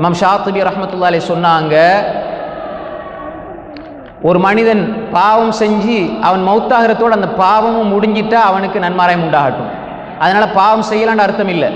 இமாம் ஷாத்துபி ரஹமத்துல்லா அலைஹி சொன்னாங்க ஒரு மனிதன் பாவம் செஞ்சு அவன் மௌத்தாகிறதோடு அந்த பாவமும் முடிஞ்சிட்டா அவனுக்கு நன்மாராயம் உண்டாகட்டும். அதனால் பாவம் செய்யலான்னு அர்த்தம் இல்லை.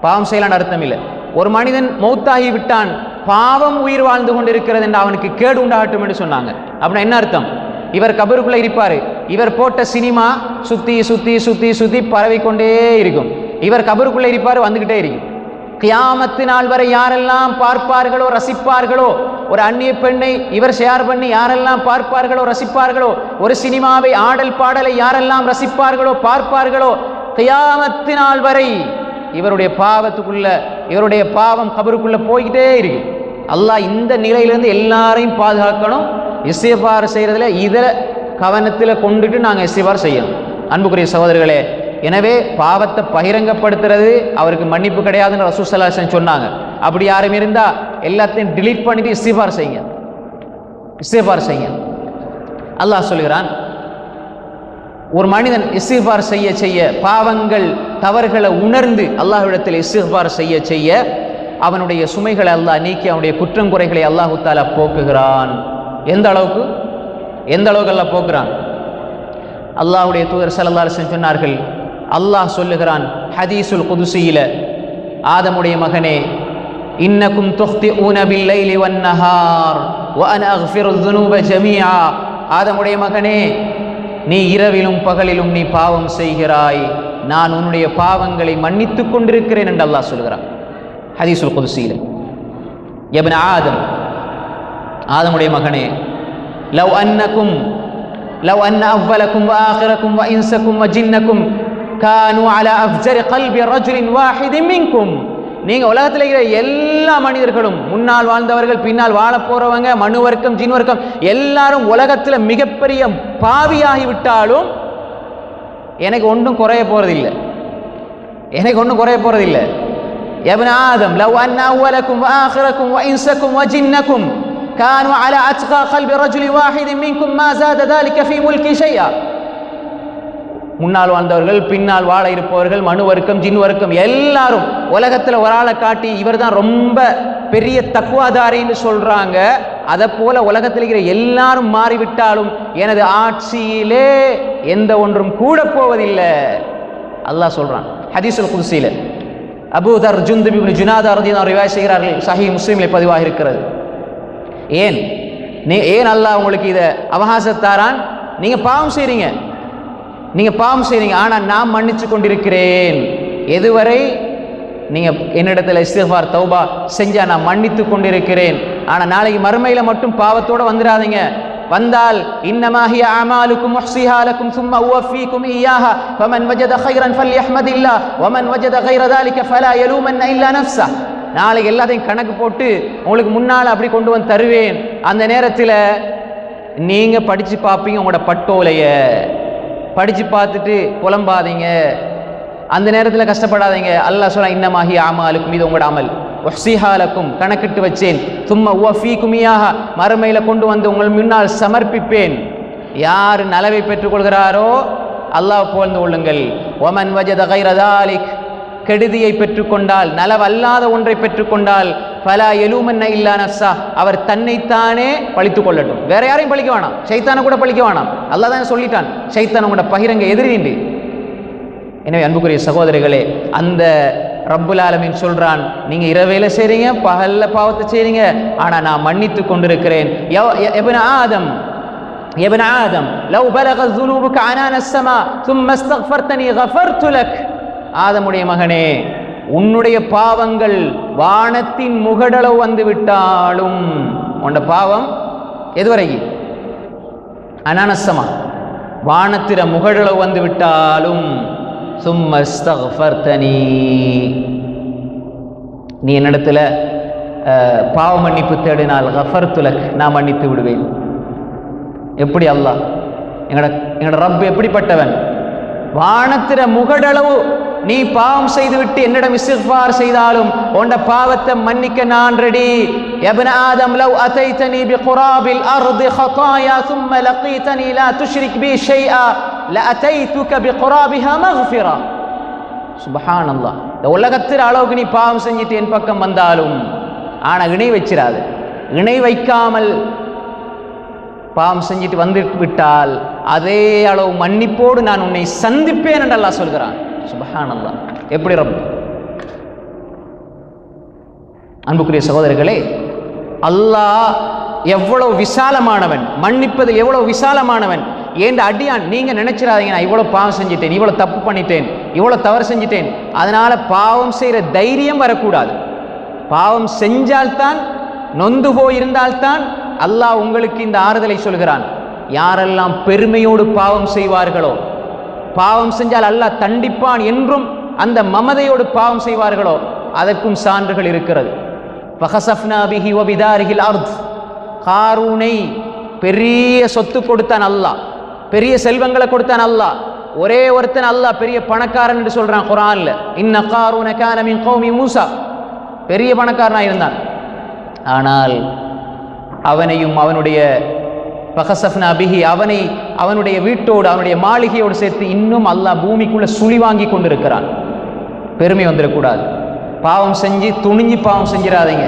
பாவம் செய்யலான்னு அர்த்தம் இல்லை. ஒரு மனிதன் மௌத்தாகி விட்டான் பாவம் உயிர் வாழ்ந்து கொண்டிருக்கிறது என்று அவனுக்கு கேடு உண்டாகட்டும் என்று சொன்னாங்க. அப்படின்னா என்ன அர்த்தம்? இவர் கபருக்குள்ளே இருப்பார். இவர் போட்ட சினிமா சுத்தி சுத்தி சுத்தி சுத்தி பரவி கொண்டே இருக்கும். இவர் கபருக்குள்ளே இருப்பார் வந்துக்கிட்டே இருக்கும். கியாமத்து நாள் வரை யாரெல்லாம் பார்ப்பார்களோ ரசிப்பார்களோ ஒரு அந்நிய பெண்ணை இவர் ஷேர் பண்ணி யாரெல்லாம் பார்ப்பார்களோ ரசிப்பார்களோ ஒரு சினிமாவை ஆடல் பாடலை யாரெல்லாம் ரசிப்பார்களோ பார்ப்பார்களோ கியாமத்து நாள் வரை இவருடைய பாவத்துக்குள்ள இவருடைய பாவம் கபருக்குள்ள போய்கிட்டே இருக்கு. அல்லாஹ் இந்த நிலையிலேருந்து எல்லாரையும் பாதுகாக்கணும். இசைபார் செய்கிறதுல இதை கவனத்தில் கொண்டுட்டு நாங்கள் இசைபார் செய்யணும். அன்புக்குரிய சகோதரர்களே எனவே பாவத்தை பகிரங்கப்படுத்துறது அவருக்கு மன்னிப்பு கிடையாதுன்னு ரசூசல்லாசன் சொன்னாங்க. அப்படி யாரும் இருந்தால் எல்லாத்தையும் டிலீட் பண்ணிட்டு இஸ்திஃபார் செய்யுங்க. இஸ்திஃபார் செய்யுங்க. அல்லாஹ் சொல்கிறான் ஒரு மனிதன் இஸ்திஃபார் செய்ய செய்ய பாவங்கள் தவறுகளை உணர்ந்து அல்லாஹ்விடத்தில் இஸ்திஃபார் செய்ய செய்ய அவனுடைய சுமைகளை அல்லாஹ் நீக்கி அவனுடைய குற்றங்குறைகளை அல்லாஹு தாலா போக்குகிறான். எந்த அளவுக்கு? எந்த அளவுக்கு அல்லாஹ் போக்குறான்? அல்லாஹுடைய தூதர் ஸல்லல்லாஹு சொன்னார்கள் அல்லாஹ் சொல்லுகிறான் ஹதீசுல் குதுசியில ஆதமுடைய மகனே இன்னக்கும் தொஹ்தி ஊனபில்லைலி வன்னஹார் வஅன அஃபிரு துனூப ஜமியா ஆதமுடைய மகனே நீ இரவிலும் பகலிலும் நீ பாவம் செய்கிறாய். நான் உன்னுடைய பாவங்களை மன்னித்துக் கொண்டிருக்கிறேன் என்று அல்லாஹ் சொல்கிறான் ஹதீசுல் குதுசியில். எபன் ஆதம் ஆதமுடைய மகனே லவ் அன்னக்கும் லவ் அன்ன அவ்வலக்கும் ஆஹிரக்கும் இன்சக்கும் ஜின்னக்கும் كانوا على أفجر قلب رجل واحد منكم நீங்க உலகத்தில் இருக்கிற எல்லா மனிதர்களும் முன்னால் வாழ்ந்தவர்கள் பின்னால் வாழ போறவங்க மனு வர்க்கம் ஜின் வர்க்கம் எல்லாரும் உலகத்தில் மிகப்பெரிய பாவியாகி விட்டாலும் எனக்கு ஒன்றும் குறைய போறதில்லை எனக்கு ஒன்றும் குறைய போறதில்லை ابن آدم لو أن أولكم وآخركم وإنسكم وجنكم كانوا على أتقى قلب رجل واحد منكم ما زاد ذلك في ملكي شيئا முன்னால் வாழ்ந்தவர்கள் பின்னால் வாழ இருப்பவர்கள் மனு வர்க்கம் ஜின் வர்க்கம் எல்லாரும் உலகத்தில் ஒரு ஆளை காட்டி இவர் தான் ரொம்ப பெரிய தக்குவாதாரின்னு சொல்கிறாங்க அதை போல உலகத்தில் இருக்கிற எல்லாரும் மாறிவிட்டாலும் எனது ஆட்சியிலே எந்த ஒன்றும் கூட போவதில்லை. அல்லாஹ் சொல்கிறான் ஹதீசுல் குதிசியில அபூதர் ஜுந்துபி இப்னு ஜுனாதா ரதியல்லாஹு ரிவாய் செய்கிறார்கள். சஹி முஸ்லீமில் பதிவாக இருக்கிறது. ஏன்? நீ ஏன் அல்லாஹ் உங்களுக்கு இதை அவகாசத்தாரான்? நீங்கள் பாவம் செய்கிறீங்க நீங்கள் பாவம் செய்கிறீங்க ஆனால் நான் மன்னிச்சு கொண்டிருக்கிறேன். எதுவரை? நீங்கள் என்னிடத்தில் இஸ்திஃபார் தௌபா செஞ்சால் நான் மன்னித்து கொண்டிருக்கிறேன். ஆனால் நாளைக்கு மறுமையில் மட்டும் பாவத்தோடு வந்துடாதீங்க. வந்தால் இன்னமாஹிய அமாலுக்கும் முஹ்சிஹாலக்கும் சும்மா உவஃபீக்கும் இய்யாஹா வமன் வஜத ஹைரன் ஃபல் யஹ்மதில்லா வமன் வஜத ஹைரதாலிக்க ஃபலா யலூமன் இல்லா நஃப்ஸா நாளைக்கு எல்லாத்தையும் கணக்கு போட்டு உங்களுக்கு முன்னால் அப்படி கொண்டு வந்து தருவேன். அந்த நேரத்தில் நீங்கள் படித்து பார்ப்பீங்க உங்களோட பட்டோலையை. படித்து பார்த்துட்டு புலம்பாதீங்க. அந்த நேரத்தில் கஷ்டப்படாதீங்க. அல்லாஹ் சொல்ல இன்னமாகி ஆமாலுக்கும் இது உங்களோட அமல். ஒசிஹாலக்கும் கணக்கிட்டு வச்சேன். சும்மா உவஃபீ குமியாக மறுமையில் கொண்டு வந்து உங்கள் முன்னால் சமர்ப்பிப்பேன். யார் நலவை பெற்றுக்கொள்கிறாரோ அல்லாஹ் புகழ்ந்து கொள்ளுங்கள். ஒமன் வஜத கைரதாலிக் கெடுதியை பெற்றுக்கொண்டால் நலவல்லாத ஒன்றை பெற்றுக்கொண்டால் பலா எலூமன்ன இல்லா நஃப்ஸா. அவர் தன்னைத்தானே பழித்து கொள்ளட்டும். வேற யாரையும் பழிக்க வேணாம். சைத்தானை கூட பழிக்க வேணாம். அல்லா தான் சொல்லிட்டான். சைத்தான் உங்களோட பகிரங்க எதிரி நின்று எனவே அன்புக்குரிய சகோதரிகளே அந்த ரப்புல் ஆலமின் சொல்கிறான் நீங்கள் இரவையில் செய்கிறீங்க பகலில் பாவத்தை செய்கிறீங்க ஆனால் நான் மன்னித்து கொண்டிருக்கிறேன். எவன் ஆதம் எவன் ஆதம் லவ் பலக ஜுனூபுக்கு அனானஸ்ஸமா சும்மஸ்தக்ஃபர்த்தனி கஃபர்துலக் ஆதமுடைய மகனே உன்னுடைய பாவங்கள் வானத்தின் முகடளவு வந்து விட்டாலும் உன்னோட பாவம் எதுவரை அனானசமா. வானத்திர முகடளவு வந்து விட்டாலும் சும்மஸ்தனி நீ என்னிடத்துல பாவ மன்னிப்பு தேடினால் கஃபர்துலக் நான் மன்னித்து விடுவேன். எப்படி அல்லாஹ்? எங்கட எங்கட ரப் எப்படிப்பட்டவன்? வானத்திர முகடளவு நீ பாவம் செய்துவிட்டு என்னிடம் இஸ்திக்பார் செய்தாலும் உண்ட பாவத்தை மன்னிக்க நான் ரெடி ابن آدم لو أتيتني بقراب الأرض خطايا ثم لقيتني لا تشرك بي شيئا لأتيتك بقرابها مغفرة சுபஹான் அல்லா இந்த உலகத்தில் அளவுக்கு நீ பாவம் செஞ்சுட்டு என் பக்கம் வந்தாலும் ஆனா இணை வச்சிடாது இணை வைக்காமல் பாவம் செஞ்சுட்டு வந்து விட்டால் அதே அளவு மன்னிப்போடு நான் உன்னை சந்திப்பேன் என்று அல்லாஹ் சொல்கிறான் சுபஹானந்தா எப்படி ரப்? அன்புக்குரிய சகோதரர்களே அல்லாஹ் எவ்வளவு விசாலமானவன் மன்னிப்பதில் எவ்வளவு விசாலமானவன் ஏன் அடியான் நீங்க நினைச்சிடாதீங்க நான் இவ்வளவு பாவம் செஞ்சிட்டேன் இவ்வளவு தப்பு பண்ணிட்டேன் இவ்வளவு தவறு செஞ்சிட்டேன் அதனால பாவம் செய்யற தைரியம் வரக்கூடாது. பாவம் செஞ்சால்தான் நொந்து போயிருந்தால்தான் அல்லாஹ் உங்களுக்கு இந்த ஆறுதலை சொல்கிறான். யாரெல்லாம் பெருமையோடு பாவம் செய்வார்களோ பாவம் செஞ்சால் அல்லாஹ் தண்டிப்பான் என்றும் அந்த மமதையோடு பாவம் செய்வார்களோ அதற்கும் சான்றுகள் இருக்கிறது. ஃபஹசஃப்னா பிஹி அர்த். காரூனை பெரிய சொத்து கொடுத்தான் அல்லாஹ். பெரிய செல்வங்களை கொடுத்தான் அல்லாஹ். ஒரே ஒருத்தன் அல்லாஹ் பெரிய பணக்காரன் என்று சொல்றான் குரான்ல. இன்ன காரூன கானமின் கௌமி மூசா. பெரிய பணக்காரனாக இருந்தான். ஆனால் அவனையும் அவனுடைய பகசஃப்னா பிஹி அவனை அவனுடைய வீட்டோடு அவனுடைய மாளிகையோடு சேர்த்து இன்னும் அல்லாஹ் பூமிக்குள்ளே சுழி வாங்கி கொண்டிருக்கிறான். பெருமை வந்துடக்கூடாது. பாவம் செஞ்சு துணிஞ்சு பாவம் செஞ்சிடாதீங்க.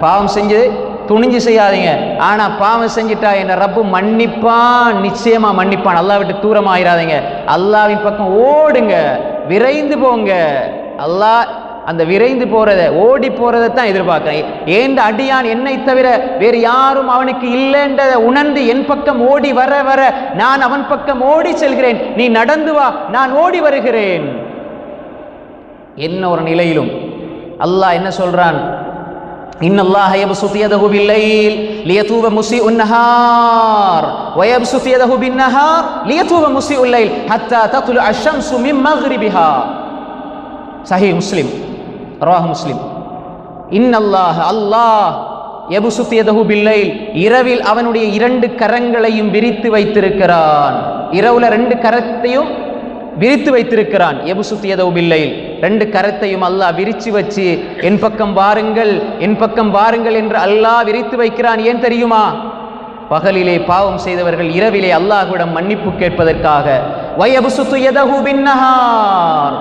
பாவம் செஞ்சு துணிஞ்சு செய்யாதீங்க. ஆனால் பாவம் செஞ்சிட்டா என்ன? ரப்பு மன்னிப்பான் நிச்சயமாக மன்னிப்பான். அல்லா விட்டு தூரம் அல்லாவின் பக்கம் ஓடுங்க. விரைந்து போங்க. அல்லாஹ் அந்த விரைந்து போறத ஓடி போறதை தான் எதிர்பார்க்கிறேன் ஏந்த அடியான் என்னை தவிர வேறு யாரும் அவனுக்கு இல்லைன்றதை உணர்ந்து என் பக்கம் ஓடி வர வர நான் அவன் பக்கம் ஓடி செல்கிறேன் நீ நடந்து வா நான் ஓடி வருகிறேன் என்ன ஒரு நிலையிலும் அல்லாஹ் என்ன சொல்றான் إن الله يبسط يده بالليل ليتوب مسيء النهار ويبسط يده بالنهار ليتوب مسيء الليل حتى تطلع الشمس من مغربها صحيح مسلم ரவாஹ் முஸ்லிம் இன்னல்லாஹ் அல்லாஹ் எபுசுத்தியதகு பில்லை இரவில் அவனுடைய இரண்டு கரங்களையும் விரித்து வைத்திருக்கிறான் இரவுல ரெண்டு கரத்தையும் விரித்து வைத்திருக்கிறான் எபுசுத்தியதவு பில்லையில் ரெண்டு கரத்தையும் அல்லாஹ் விரித்து வச்சு என் பக்கம் வாருங்கள் என் பக்கம் வாருங்கள் என்று அல்லாஹ் விரித்து வைக்கிறான் ஏன் தெரியுமா பகலிலே பாவம் செய்தவர்கள் இரவிலே அல்லாஹ்விடம் மன்னிப்பு கேட்பதற்காக வயபுசுத்து எதகு பின்னஹார்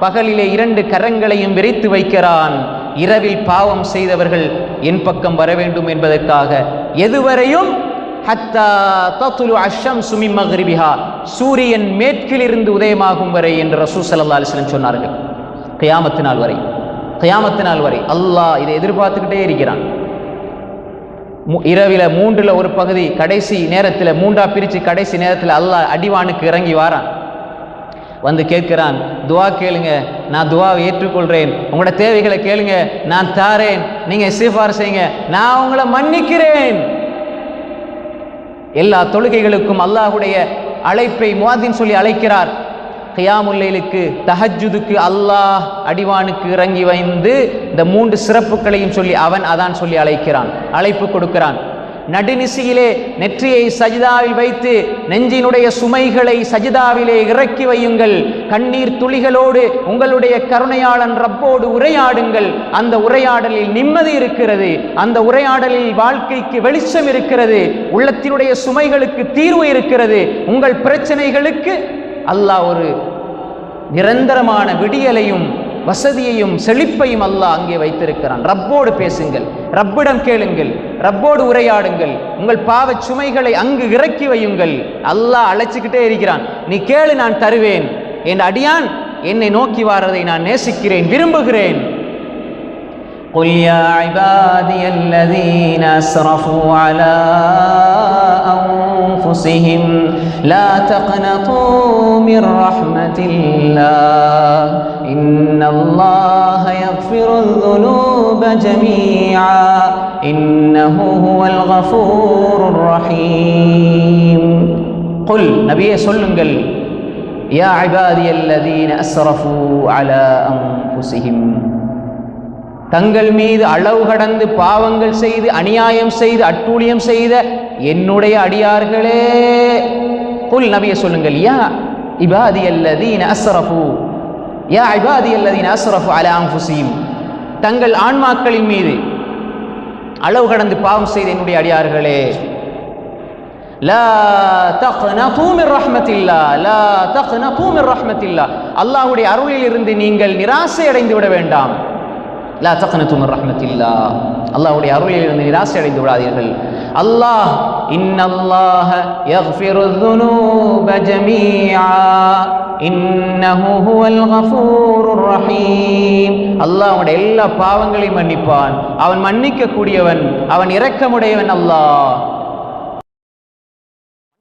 பகலிலே இரண்டு கரங்களையும் விரித்து வைக்கிறான். இரவில் பாவம் செய்தவர்கள் என் பக்கம் வர வேண்டும் என்பதற்காக. எதுவரையும் சூரியன் மேற்கிலிருந்து உதயமாகும் வரை என்று ரசூ சல்லா அலைஹி சொன்னார்கள். கயாமத்து நாள் வரை. கயாமத்து நாள் வரை. அல்லாஹ் இதை எதிர்பார்த்துக்கிட்டே இருக்கிறான். இரவில் இரவில ஒரு பகுதி கடைசி நேரத்தில் மூன்றா பிரிச்சு கடைசி நேரத்தில் அல்லாஹ் அடிவானுக்கு இறங்கி வாரான். வந்து கேட்கிறான் துவா கேளுங்க நான் துவாவை ஏற்றுக்கொள்கிறேன் உங்களோட தேவைகளை கேளுங்க நான் தாரேன். நீங்கள் சிஃபார் செய்யுங்க. நான் உங்களை மன்னிக்கிறேன். எல்லா தொழுகைகளுக்கும் அல்லாஹுடைய அழைப்பை முவாதின் சொல்லி அழைக்கிறார். கியாமுல்லைலுக்கு தஹஜுதுக்கு அல்லாஹ் அடிவானுக்கு இறங்கி வைந்து இந்த மூன்று சிறப்புகளையும் சொல்லி அவன் அதான் சொல்லி அழைக்கிறான் அழைப்பு கொடுக்கிறான். நடுநிசியிலே நெற்றியை சஜிதாவில் வைத்து நெஞ்சினுடைய சுமைகளை சஜிதாவிலே இறக்கி வையுங்கள். கண்ணீர் துளிகளோடு உங்களுடைய கருணையாளன் ரப்போடு உரையாடுங்கள். அந்த உரையாடலில் நிம்மதி இருக்கிறது. அந்த உரையாடலில் வாழ்க்கைக்கு வெளிச்சம் இருக்கிறது. உள்ளத்தினுடைய சுமைகளுக்கு தீர்வு இருக்கிறது. உங்கள் பிரச்சனைகளுக்கு அல்லாஹ் ஒரு நிரந்தரமான விடியலையும் வசதியையும் செழிப்பையும் அல்லாஹ் அங்கே வைத்திருக்கிறான் ரப்போடு பேசுங்கள் ரப்பிடம் கேளுங்கள் ரப்போடு உரையாடுங்கள் உங்கள் பாவச் சுமைகளை அங்கு இறக்கி வையுங்கள் அல்லாஹ் அழைச்சிக்கிட்டே இருக்கிறான் நீ கேளு நான் தருவேன் என் அடியான் என்னை நோக்கி வாரதை நான் நேசிக்கிறேன் விரும்புகிறேன் قل يا عبادي الذين اسرفوا على انفسهم لا تقنطوا من رحمه الله ان الله يغفر الذنوب جميعا انه هو الغفور الرحيم قل நபியே சொல்லுங்கள் يا عبادي الذين اسرفوا على انفسهم தங்கள் மீது அளவு கடந்து பாவங்கள் செய்து அநியாயம் செய்து அட்டூழியம் செய்த என்னுடைய அடியார்களே குல் நபிய சொல்லுங்கள் யா இபாதி அல்லதீன அஸ்ரஃபு யா ஐபாதி அல்லதின் அஸ்ரஃபு அலாம் ஃபுசீம் தங்கள் ஆன்மாக்களின் மீது அளவு கடந்து பாவம் செய்த என்னுடைய அடியார்களே லா தக்னது மின் ரஹ்மத்தில்லா லா தக்னது மின் ரஹ்மத்தில்லா. அல்லாஹ்வுடைய அருளில் இருந்து நீங்கள் நிராசை அடைந்து விட வேண்டாம். லா தகனத்தும் ரஹ்மத்தில்லா. அல்லாஹுடைய அருளிலிருந்து நிராசை அடைந்து விடாதீர்கள். அல்லாஹ் இன்னல்லாஹ யஃபிரு துனூப ஜமீஆ. இன்னஹு ஹுவல் கஃபூருர் ரஹீம். அல்லாஹ் அவனுடைய எல்லா பாவங்களையும் மன்னிப்பான். அவன் மன்னிக்க கூடியவன் அவன் இரக்கமுடையவன் அல்லாஹ்.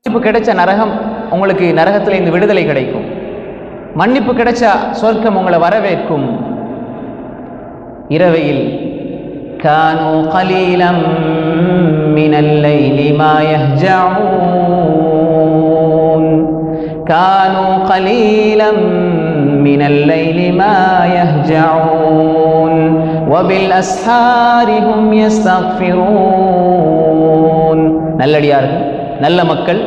மன்னிப்பு கிடைச்ச நரகம் உங்களுக்கு நரகத்தில் இந்த விடுதலை கிடைக்கும். மன்னிப்பு கிடைச்ச சொர்க்கம் உங்களை வரவேற்கும். இரவையில் كانوا قليلا من الليل ما يهجعون كانوا قليلا من الليل ما يهجعون وبالأسحار هم يستغفرون நல்லடியார்கள் நல்ல மக்கள்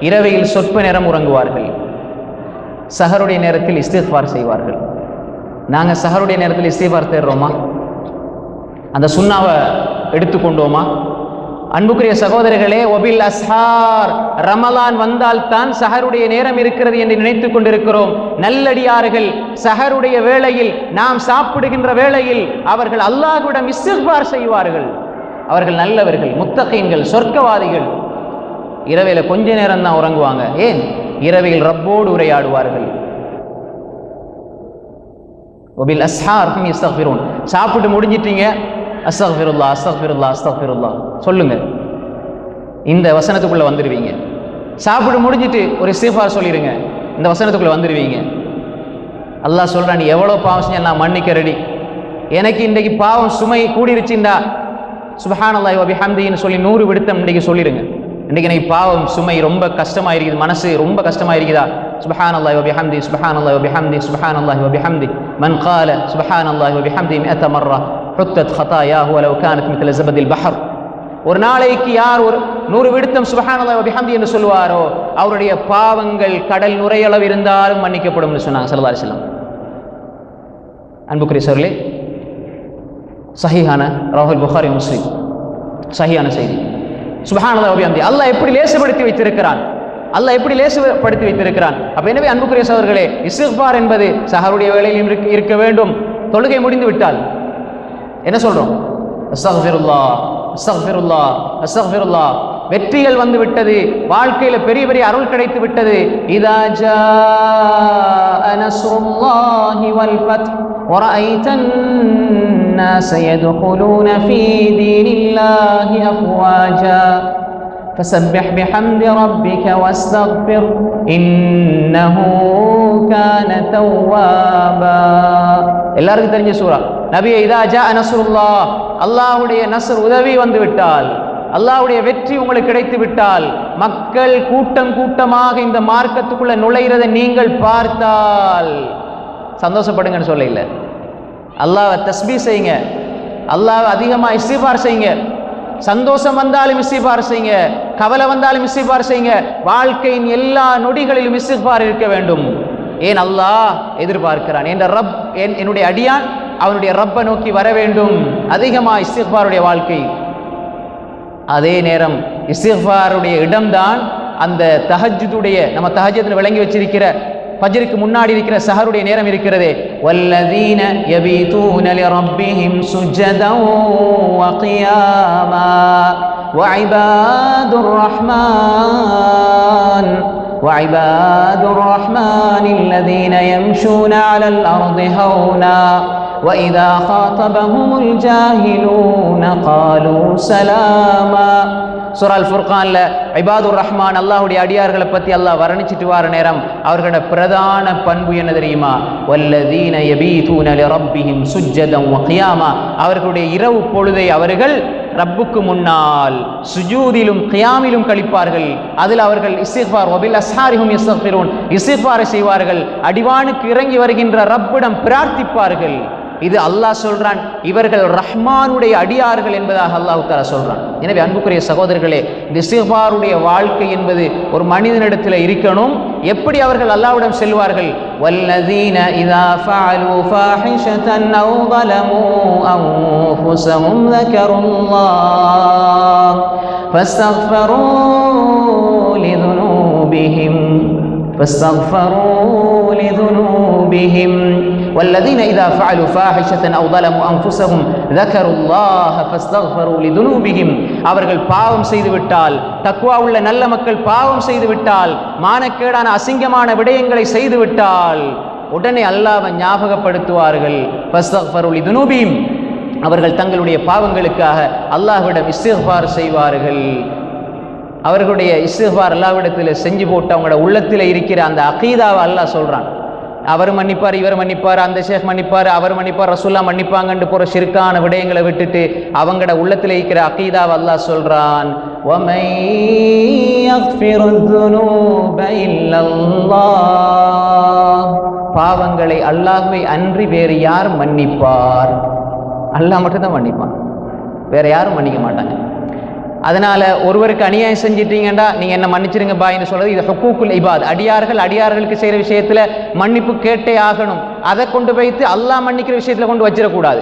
இரவையில் சொற்ப நேரம் உறங்குவார்கள் சஹருடைய நேரத்தில் இஸ்திஃபார் செய்வார்கள் நாங்கள் சஹருடைய நேரத்தில் இஸ்திஃபார் தேடுறோமா? அந்த சுண்ணாவை எடுத்துக்கொண்டோமா? அன்புக்குரிய சகோதரர்களே ஒபில் அஸ்ஹார் ரமலான் வந்தால் தான் சஹருடைய நேரம் இருக்கிறது என்று நினைத்துக் கொண்டிருக்கிறோம். நல்லடியார்கள் சஹருடைய வேளையில் நாம் சாப்பிடுகின்ற வேளையில் அவர்கள் அல்லாஹ்விடம் இஸ்திஃபார் செய்வார்கள். அவர்கள் நல்லவர்கள் முத்தகைன்கள் சொர்க்கவாதிகள். இரவையில் கொஞ்ச நேரம் தான் உறங்குவாங்க. ஏன்? இரவையில் ரப்போடு உரையாடுவார்கள். ஒபில் அஸ்ஹார் ஹும் சாப்பிட்டு முடிஞ்சிட்டீங்க அஸ்தக்ஃபிருல்லா அஸ்தக்ஃபிருல்லா அஸ்தக்ஃபிருல்லா சொல்லுங்க இந்த வசனத்துக்குள்ளே வந்துடுவீங்க சாப்பிட்டு முடிஞ்சிட்டு ஒரு இஸ்திஃபார் சொல்லிடுங்க இந்த வசனத்துக்குள்ளே வந்துடுவீங்க அல்லாஹ் சொல்கிறான் நீ எவ்வளோ பாவம் செஞ்சால் நான் மன்னிக்க ரெடி எனக்கு இன்றைக்கு பாவம் சுமை கூடிருச்சுண்டா. சுபஹானல்லாஹி வபிஹம்தின்னு சொல்லி நூறு விடுத்தம் இன்றைக்கு சொல்லிடுங்க இன்றைக்கு எனக்கு பாவம் சுமை ரொம்ப கஷ்டமாக இருக்குது மனசு ரொம்ப கஷ்டமாக இருக்குதா சுபஹானல்லாஹி வபிஹம்தி சுபஹானல்லாஹி வபிஹம்தி சுபஹானல்லாஹி வபிஹம்தி மன் قال சுபஹானல்லாஹி வபிஹம்தி 100 مرة حطت خطاياه ولو كانت مثل زبد البحر ஒரு நாளைக்கு யார் ஒரு நூறு விடுத்தம் சுபஹானல்லாஹி வபிஹம்தி என்று சொல்வாரோ அவருடைய பாவங்கள் கடல் நுரையளவு இருந்தாலும் மன்னிக்கப்படும் சொன்னாங்க ஸல்லல்லாஹு அலைஹி வஸல்லம் அன்புக்குரிய சோர்களே சஹீஹான ராகுல் புகாரி முஸ்லிம் சஹியான செய்தி சுபஹானல்லாஹ் வபிஹம்தி அல்லாஹ் எப்படி லேசுபடுத்தி வைத்திருக்கிறான் அல்லாஹ் எப்படி லேசுபடுத்தி வைத்திருக்கிறான் அப்ப எனவே அன்புக்குரிய சகோதரர்களே இஸ்திக்பார் என்பது சஹருடைய வேளையிலும் இருக்க இருக்க வேண்டும் தொழுகை முடிந்து விட்டால் என்ன சொல்றோம் அஸ்தக்ஃபிருல்லா அஸ்தக்ஃபிருல்லா அஸ்தக்ஃபிருல்லா வெற்றிகள் வந்து விட்டது வாழ்க்கையில பெரிய பெரிய அருள் கிடைத்து விட்டது இதா ஜாஅ நஸ்ருல்லாஹி வல் ஃபத் ورأيت الناس يدخلون في دين الله أفواجا فسبح بحمد ربك واستغفر إنه كان توابا எல்லாருக்கும் தெரிஞ்ச சூரா நபியை இதா ஜா நஸ்ருல்லா அல்லாஹ்வுடைய நஸ்ர் உதவி வந்து விட்டால் அல்லாஹ்வுடைய வெற்றி உங்களுக்கு கிடைத்து விட்டால் மக்கள் கூட்டம் கூட்டமாக இந்த மார்க்கத்துக்குள்ள நுழைகிறதை நீங்கள் பார்த்தால் சந்தோஷப்படுங்கன்னு சொல்ல இல்லை அல்லாஹ்வை தஸ்பீ செய்யுங்க அல்லாஹ் அதிகமாக இஸ்திபார் செய்யுங்க சந்தோஷம் வந்தாலும் இஸ்திபார் செய்யுங்க கவலை வந்தாலும் இஸ்திபார் செய்யுங்க வாழ்க்கையின் எல்லா நொடிகளிலும் இஸ்திபார் இருக்க வேண்டும். ஏன் அல்லாஹ் எதிர்பார்க்கிறான்? என்ற ரப் என் என்னுடைய அடியான் அவனுடைய ரப்பை நோக்கி வர வேண்டும். அதிகமாக இஸ்திஃபாருடைய வாழ்க்கை. அதே நேரம் இஸ்திஃபாருடைய இடம்தான் அந்த தஹஜுடைய நம்ம தஹஜத்தில் விளங்கி வச்சிருக்கிற ஃபஜ்ருக்கு முன்னாடி இருக்கிற சஹருடைய நேரம் இருக்கிறதே வல்லதீன யபீதூன லிரப்பிஹிம் சுஜ்ஜதன் வகியாமா وعباد الرحمن وعباد الرحمن الذين يمشون على الأرض هونا وإذا خاطبهم الجاهلون قالوا سلاما சுரால் ஃபுர்கானில் ஃபுர்கான்ல இபாதுர் ரஹ்மான் அல்லாஹ்வுடைய அடியார்களை பத்தி அல்லாஹ் வர்ணிச்சிட்டு வார நேரம் அவர்களோட பிரதான பண்பு என்ன தெரியுமா? வல்லதீன யபீதூன லிரப்பிஹிம் சுஜ்ஜதன் வ அவர்களுடைய இரவு பொழுதை அவர்கள் ரப்புக்கு முன்னால் சுஜூதிலும் கியாமிலும் கழிப்பார்கள். அதில் அவர்கள் இசிஃபார் ஒபில் அசாரிஹும் இசஃபிரூன் இசிஃபாரை செய்வார்கள். அடிவானுக்கு இறங்கி வருகின்ற ரப்பிடம் பிரார்த்திப்பார்கள். இது அல்லாஹ் சொல்றான் இவர்கள் ரஹ்மானுடைய அடியார்கள் என்பதாக அல்லாஹ் தாலா சொல்றான் எனவே அன்புக்குரிய சகோதரர்களே இந்த இஸ்திஃபாருடைய வாழ்க்கை என்பது ஒரு மனிதனிடத்தில் இருக்கணும் எப்படி அவர்கள் அல்லாஹ்விடம் செல்வார்கள் வல்லதீன இதா ஃபஅலு ஃபாஹிஷதன் அவு ظلموا أنفسهم ذكروا الله فاستغفروا لذنوبهم فاستغفروا لذنوبهم والذين إذا فعلوا فاحشة أو ظلموا أنفسهم ذكروا الله فاستغفروا لذنوبهم அவர்கள் பாவம் செய்து விட்டால் தக்குவா உள்ள நல்ல மக்கள் பாவம் செய்து விட்டால் மானக்கேடான அசிங்கமான விடயங்களை செய்து விட்டால் உடனே அல்லாஹ்வை ஞாபகப்படுத்துவார்கள் ஃபஸ்தக்ஃபருல் இதுனூபியும் அவர்கள் தங்களுடைய பாவங்களுக்காக அல்லாஹ்விடம் இஸ்திஃபார் செய்வார்கள் அவர்களுடைய இஸ்திஃபார் அல்லாஹ்விடத்தில் செஞ்சு போட்டு அவங்களோட உள்ளத்தில் இருக்கிற அந்த அகீதாவை அல்லாஹ் சொல்றான் அவர் மன்னிப்பார் இவர் மன்னிப்பார் அந்த ஷேக் மன்னிப்பார் அவர் மன்னிப்பார் ரசூல்லா மன்னிப்பாங்கன்னு போகிற சிறுக்கான விடயங்களை விட்டுட்டு அவங்களோட உள்ளத்தில் இருக்கிற அக்கீதாவை அல்லாஹ் சொல்கிறான் பாவங்களை அல்லாஹ்வை அன்றி வேறு யார் மன்னிப்பார்? அல்லாஹ் மட்டும்தான் மன்னிப்பான். வேற யாரும் மன்னிக்க மாட்டாங்க. அதனால் ஒருவருக்கு அநியாயம் செஞ்சிட்டீங்கன்னா நீங்கள் என்ன மன்னிச்சிருங்க பாயின்னு சொல்கிறது இது ஹக்கூக்குல் இபாத். அடியார்கள் அடியார்களுக்கு செய்கிற விஷயத்தில் மன்னிப்பு கேட்டே ஆகணும். அதை கொண்டு வைத்து அல்லாஹ் மன்னிக்கிற விஷயத்தில் கொண்டு வச்சிடக்கூடாது.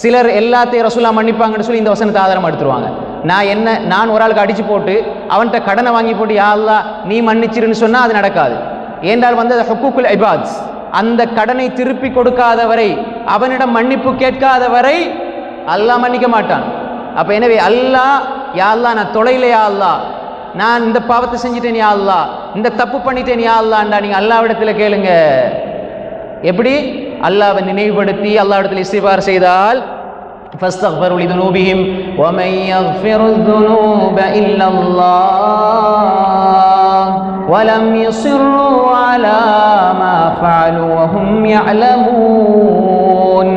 சிலர் எல்லாத்தையும் ரசூலா மன்னிப்பாங்கன்னு சொல்லி இந்த வசனத்தை ஆதாரம் எடுத்துருவாங்க. நான் என்ன நான் ஒரு ஆளுக்கு அடிச்சு போட்டு அவன்கிட்ட கடனை வாங்கி போட்டு யாருலாம் நீ மன்னிச்சிருன்னு சொன்னால் அது நடக்காது. ஏன்றால் வந்து அது ஹக்கூக்குல் இபாத். அந்த கடனை திருப்பி கொடுக்காதவரை அவனிடம் மன்னிப்பு கேட்காதவரை அல்லாஹ் மன்னிக்க மாட்டான். அப்போ எனவே அல்லாஹ் யா அல்லாஹ் நான் தொலைல யா அல்லாஹ் நான் இந்த பாவத்தை செஞ்சுட்டேன் யா அல்லாஹ் இந்த தப்பு பண்ணிட்டேன் யா அல்லாஹ்டா நீங்க அல்லாஹ்விடத்துல கேளுங்க எப்படி அல்லாஹ்வை நினைவுபடுத்தி அல்லாஹ்விடத்தில் இஸ்திஃபார் செய்தால் فاستغفروا لذنوبهم ومن يغفر الذنوب إلا الله ولم يصروا على ما فعلوا وهم يعلمون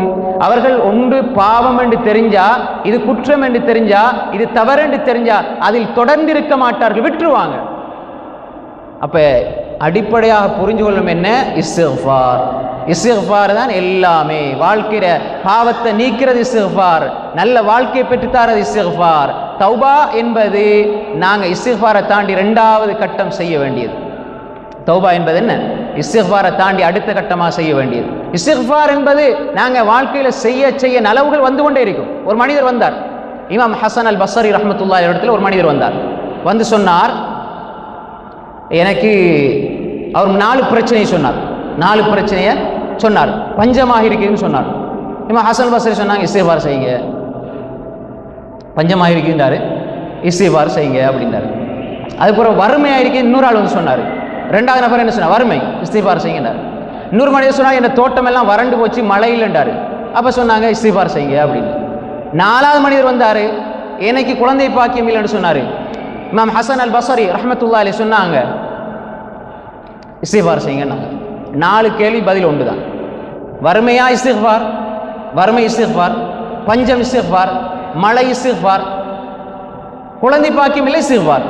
அவர்கள் ஒன்று பாவம் என்று தெரிஞ்சா இது குற்றம் என்று தெரிஞ்சா இது தவறு என்று தெரிஞ்சா அதில் தொடர்ந்து இருக்க மாட்டார்கள் விட்டுருவாங்க. அப்ப அடிப்படையாக புரிஞ்சு கொள்ளும் என்ன? இஸ்திஃபார் இஸ்திஃபார் தான் எல்லாமே. வாழ்க்கையில பாவத்தை நீக்கிறது இஸ்திஃபார் நல்ல வாழ்க்கையை பெற்றுத்தாரது இஸ்திஃபார் தௌபா என்பது நாங்கள் இஸ்திஃபாரை தாண்டி ரெண்டாவது கட்டம் செய்ய வேண்டியது. தௌபா என்பது என்ன? இஸ்திஃபாரை தாண்டி அடுத்த கட்டமாக செய்ய வேண்டியது. இஸ்திஃபார் என்பது நாங்க வாழ்க்கையில செய்ய செய்ய நலவுகள் வந்து கொண்டே இருக்கும். ஒரு மனிதர் வந்தார். இமாம் ஹசன் அல் பசரி ரஹமத்துல்லா இடத்துல ஒரு மனிதர் வந்தார். வந்து சொன்னார் எனக்கு அவர் நாலு பிரச்சனையை சொன்னார். நாலு பிரச்சனையை சொன்னார். பஞ்சமாக இருக்குதுன்னு சொன்னார். இமாம் ஹசன் பசரி சொன்னாங்க இஸ்திஃபார் செய்யுங்க. பஞ்சமாக இருக்குன்றாரு. இஸ்திஃபார் செய்யுங்க அப்படின்றாரு. அதுக்கப்புறம் வறுமையாக இருக்கு இன்னொரு ஆள் வந்து சொன்னார். ரெண்டாவது நபர் என்ன சொன்னார்? வறுமை. இஸ்திபார் செய்யுங்கன்றார் இன்னொரு மனிதர் சொன்னால் என் தோட்டம் எல்லாம் வறண்டு போச்சு மழை அப்போ சொன்னாங்க இஸ்திபார் செய்யுங்க அப்படின்னு. நாலாவது மனிதர் வந்தார் எனக்கு குழந்தை பாக்கியம் இல்லைன்னு சொன்னார். மேம் ஹசன் அல் பசரி ரஹமத்துல்லா அலி சொன்னாங்க இஸ்திஃபார் செய்யுங்கன்னாங்க நாலு கேள்வி பதில் ஒன்று தான் வறுமையா இஸ்திஃபார்? வறுமை இஸ்திஃபார். பஞ்சம் இஸ்திஃபார். மழை இஸ்திஃபார். குழந்தை பாக்கியம் இல்லை இஸ்திஃபார்.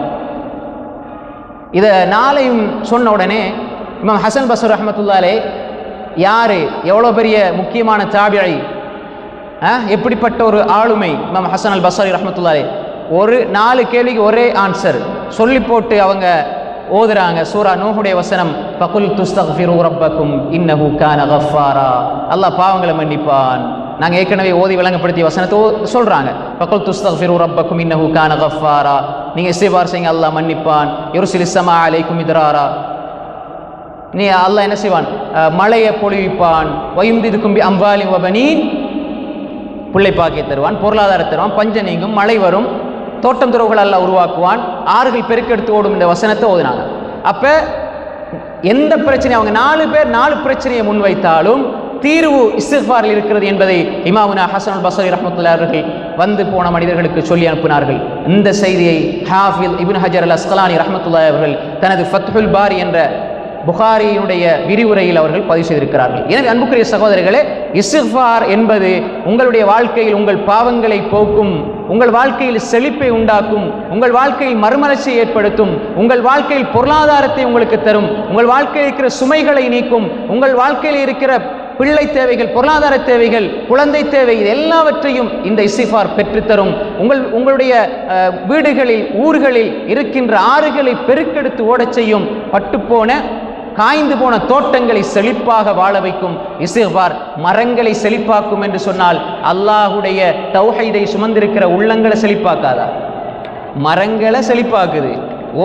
இதை நாளையும் சொன்ன உடனே இமாம் ஹசன் பசூர் ரஹமத்துல்லாலே யார்? எவ்வளோ பெரிய முக்கியமான தாபிழை எப்படிப்பட்ட ஒரு ஆளுமை? இமாம் ஹசன் அல் பசாரி ரஹமத்துல்லாலே ஒரு நாலு கேள்விக்கு ஒரே ஆன்சர் சொல்லி போட்டு அவங்க ஓதுறாங்க சூரா நூஹுடைய வசனம் பகுல் துஸ்தக்ஃபிரு ரப்பக்கும் இன்னஹு கான கஃபாரா. அல்லாஹ் பாவங்களை மன்னிப்பான். நாங்கள் ஏற்கனவே ஓதி விளங்கப்படுத்திய வசனத்தை சொல்கிறாங்க பக்கல் பகுல் ரப்பக்கும் இன்னஹு கான கஃபாரா நீங்க இஸ்திஃபார் செய்யுங்க அல்லாஹ் மன்னிப்பான். யுர்சில் ஸமா அலைக்கும் இத்ராரா. நீ அல்லாஹ் என்ன செய்வான்? மழையை பொழிவிப்பான். வயும்திதுக்கும் கும்பி அம்பாலி வபனீன். பிள்ளை பாக்கிய தருவான் பொருளாதாரம் தருவான் பஞ்சம் நீங்கும் மழை வரும். தோட்டம் துறவுகள் அல்லாஹ் உருவாக்குவான். ஆறுகள் பெருக்கெடுத்து ஓடும் இந்த வசனத்தை ஓதினாங்க. அப்போ எந்த பிரச்சனை அவங்க நாலு பேர் நாலு பிரச்சனையை முன்வைத்தாலும் தீர்வு இஸ்திஃபாரில் இருக்கிறது என்பதை இமாமுனா ஹசன் பசரி ரஹமத்துல்லா அவர்கள் வந்து போன மனிதர்களுக்கு சொல்லி அனுப்பினார்கள். இந்த செய்தியை ஹாஃபில் இபின் ஹஜர் அல் அஸ்கலானி ரஹமத்துல்லா அவர்கள் தனது ஃபத்ஹுல் பாரி என்ற புகாரியினுடைய விரிவுரையில் அவர்கள் பதிவு செய்திருக்கிறார்கள். எனவே அன்புக்குரிய சகோதரர்களே இஸ்திஃபார் என்பது உங்களுடைய வாழ்க்கையில் உங்கள் பாவங்களை போக்கும் உங்கள் வாழ்க்கையில் செழிப்பை உண்டாக்கும் உங்கள் வாழ்க்கையில் மறுமலர்ச்சியை ஏற்படுத்தும் உங்கள் வாழ்க்கையில் பொருளாதாரத்தை உங்களுக்கு தரும் உங்கள் வாழ்க்கையில் இருக்கிற சுமைகளை நீக்கும் உங்கள் வாழ்க்கையில் இருக்கிற பிள்ளை தேவைகள் பொருளாதார தேவைகள் குழந்தை தேவை இது எல்லாவற்றையும் இந்த இசிஃபார் பெற்றுத்தரும். உங்கள் உங்களுடைய வீடுகளில் ஊர்களில் இருக்கின்ற ஆறுகளை பெருக்கெடுத்து ஓடச் செய்யும் பட்டுப்போன காய்ந்து போன தோட்டங்களை செழிப்பாக வாழ வைக்கும் இசிஃபார் மரங்களை செழிப்பாக்கும் என்று சொன்னால் அல்லாஹுடைய தௌஹைதை சுமந்திருக்கிற உள்ளங்களை செழிப்பாக்காதா? மரங்களை செழிப்பாக்குது.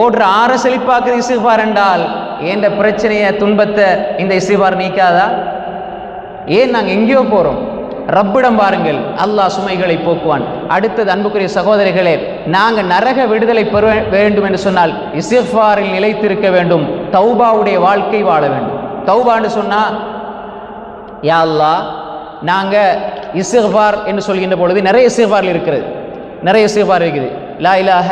ஓடுற ஆற செழிப்பாக்குது இசிஃபார் என்றால் ஏண்ட பிரச்சனையை துன்பத்தை இந்த இசிஃபார் நீக்காதா? ஏன் நாங்கள் எங்கேயோ போகிறோம் ரப்பிடம் பாருங்கள் அல்லாஹ் சுமைகளை போக்குவான். அடுத்தது அன்புக்குரிய சகோதரிகளே நாங்கள் நரக விடுதலை பெற வேண்டும் என்று சொன்னால் இசிஃபாரில் நிலைத்திருக்க வேண்டும். தௌபாவுடைய வாழ்க்கை வாழ வேண்டும். தௌபான்னு சொன்னால் யா அல்லாஹ் நாங்கள் இசிஃபார் என்று சொல்கின்ற பொழுது நிறைய இஸ்திஃபார் இருக்கிறது. நிறைய இசிஃபார் இருக்குது. லா இலாஹ